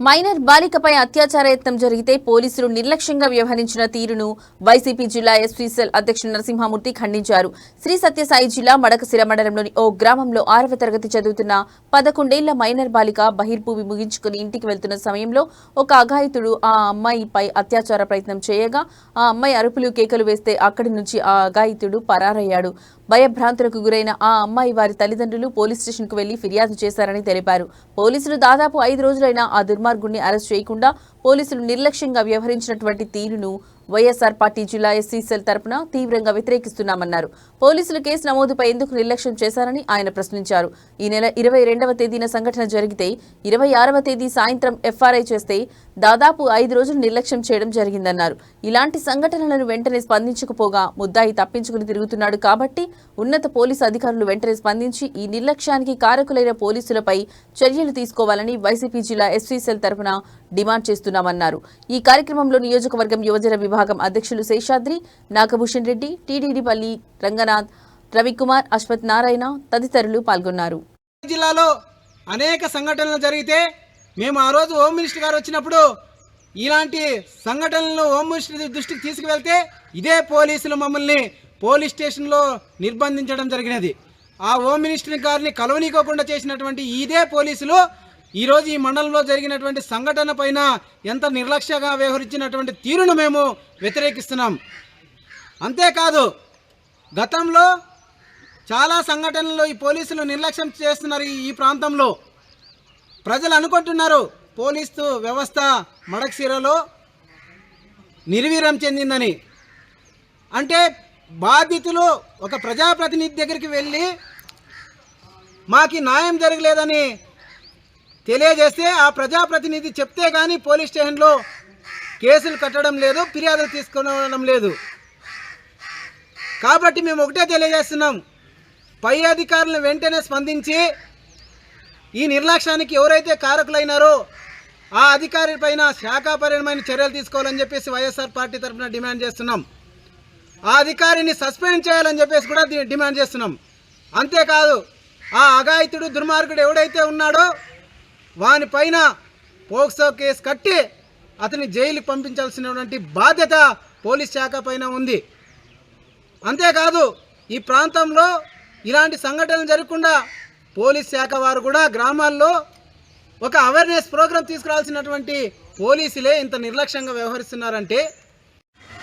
Minor బాలికపై అత్యాచార యత్నం జరిగితే పోలీసులు నిర్లక్ష్యంగా వ్యవహరించిన తీరును వైసీపీ జిల్లా ఎస్పీ సెల్ అధ్యక్షుడు నరసింహమూర్తి ఖండించారు. శ్రీ సత్యసాయి జిల్లా మడకశిర మండలంలోని ఓ గ్రామంలో ఆరవ తరగతి చదువుతున్న పదకొండేళ్ళ మైనర్ బాలిక బహిర్భూమి ముగించుకుని ఇంటికి వెళ్తున్న సమయంలో ఒక అఘాయితుడు ఆ అమ్మాయిపై అత్యాచార ప్రయత్నం చేయగా ఆ అమ్మాయి అరుపులు కేకలు వేస్తే అక్కడి నుంచి ఆ అఘాయితుడు పరారయ్యాడు. భయభ్రాంతులకు గురైన ఆ అమ్మాయి వారి తల్లిదండ్రులు పోలీస్ స్టేషన్కు వెళ్ళి ఫిర్యాదు చేశారని తెలిపారు. పోలీసులు దాదాపు ఐదు రోజులైనా ఆ దుర్మార్గుణ్ణి అరెస్ట్ చేయకుండా పోలీసులు నిర్లక్ష్యంగా వ్యవహరించినటువంటి తీరును వైఎస్ఆర్ పార్టీ జిల్లా ఎస్సీ సెల్ తరపున తీవ్రంగా వ్యతిరేకిస్తున్నామన్నారు. పోలీసులు కేసు నమోదుపై ఎందుకు నిర్లక్ష్యం చేశారని ఆయన ప్రశ్నించారు. ఈ నెల ఇరవై రెండవ తేదీన సంఘటన జరిగితే ఇరవై ఆరవ తేదీ సాయంత్రం ఎఫ్ఆర్ఐ చేస్తే దాదాపు ఐదు రోజులు నిర్లక్ష్యం చేయడం జరిగిందన్నారు. ఇలాంటి సంఘటనలను వెంటనే స్పందించకపోగా ముద్దాయి తప్పించుకుని తిరుగుతున్నాడు కాబట్టి ఉన్నత పోలీసు అధికారులు వెంటనే స్పందించి ఈ నిర్లక్ష్యానికి కారకులైన పోలీసులపై చర్యలు తీసుకోవాలని వైసీపీ జిల్లా ఎస్పీ సెల్ తరపున డిమాండ్ చేస్తున్నామన్నారు. ఈ కార్యక్రమంలో నియోజకవర్గం యువజన విభాగం అధ్యక్షులు శేషాద్రి నాగభూషణ్ రెడ్డి టీడీడీపల్లి రంగనాథ్ రవికుమార్ అశ్వత్ నారాయణ తదితరులు పాల్గొన్నారు. జిల్లాలో అనేక సంఘటనలు జరిగితే మేము ఆ రోజు హోమ్ మినిస్టర్ గారు వచ్చినప్పుడు ఇలాంటి సంఘటనలను హోమ్ మినిస్టర్ దృష్టికి తీసుకువెళ్తే ఇదే పోలీసులు మమ్మల్ని పోలీస్ స్టేషన్లో నిర్బంధించడం జరిగినది. ఆ హోమ్ మినిస్టర్ గారిని కలవనీకోకుండా చేసినటువంటి ఇదే పోలీసులు ఈరోజు ఈ మండలంలో జరిగినటువంటి సంఘటన పైన ఎంత నిర్లక్ష్యంగా వ్యవహరించినటువంటి తీరును మేము వ్యతిరేకిస్తున్నాం. అంతేకాదు గతంలో చాలా సంఘటనల్లో ఈ పోలీసులు నిర్లక్ష్యం చేస్తున్నారు ఈ- ప్రాంతంలో. ప్రజలు అనుకుంటున్నారు పోలీసు వ్యవస్థ మడక్సీరలో నిర్వీర్యం చెందిందని. అంటే బాధితులు ఒక ప్రజాప్రతినిధి దగ్గరికి వెళ్ళి మాకి న్యాయం జరగలేదని తెలియజేస్తే ఆ ప్రజాప్రతినిధి చెప్తే కానీ పోలీస్ స్టేషన్లో కేసులు కట్టడం లేదు ఫిర్యాదులు తీసుకోవడం లేదు. కాబట్టి మేము ఒకటే తెలియజేస్తున్నాం. పై అధికారులను వెంటనే స్పందించి ఈ నిర్లక్ష్యానికి ఎవరైతే కారకులైనారో ఆ అధికారి పైన శాఖాపరమైన చర్యలు తీసుకోవాలని చెప్పేసి వైఎస్ఆర్ పార్టీ తరఫున డిమాండ్ చేస్తున్నాం. ఆ అధికారిని సస్పెండ్ చేయాలని చెప్పేసి కూడా డిమాండ్ చేస్తున్నాం. అంతేకాదు ఆ అఘాయితుడు దుర్మార్గుడు ఎవడైతే ఉన్నాడో వాని పైన పోక్సో కేసు కట్టి అతని జైలు పంపించాల్సినటువంటి బాధ్యత పోలీస్ శాఖ పైన ఉంది. అంతేకాదు ఈ ప్రాంతంలో ఇలాంటి సంఘటనలు జరగకుండా పోలీస్ శాఖ వారు కూడా గ్రామాల్లో ఒక అవేర్నెస్ ప్రోగ్రాం తీసుకురావాల్సినటువంటి పోలీసులే ఇంత నిర్లక్ష్యంగా వ్యవహరిస్తున్నారంటే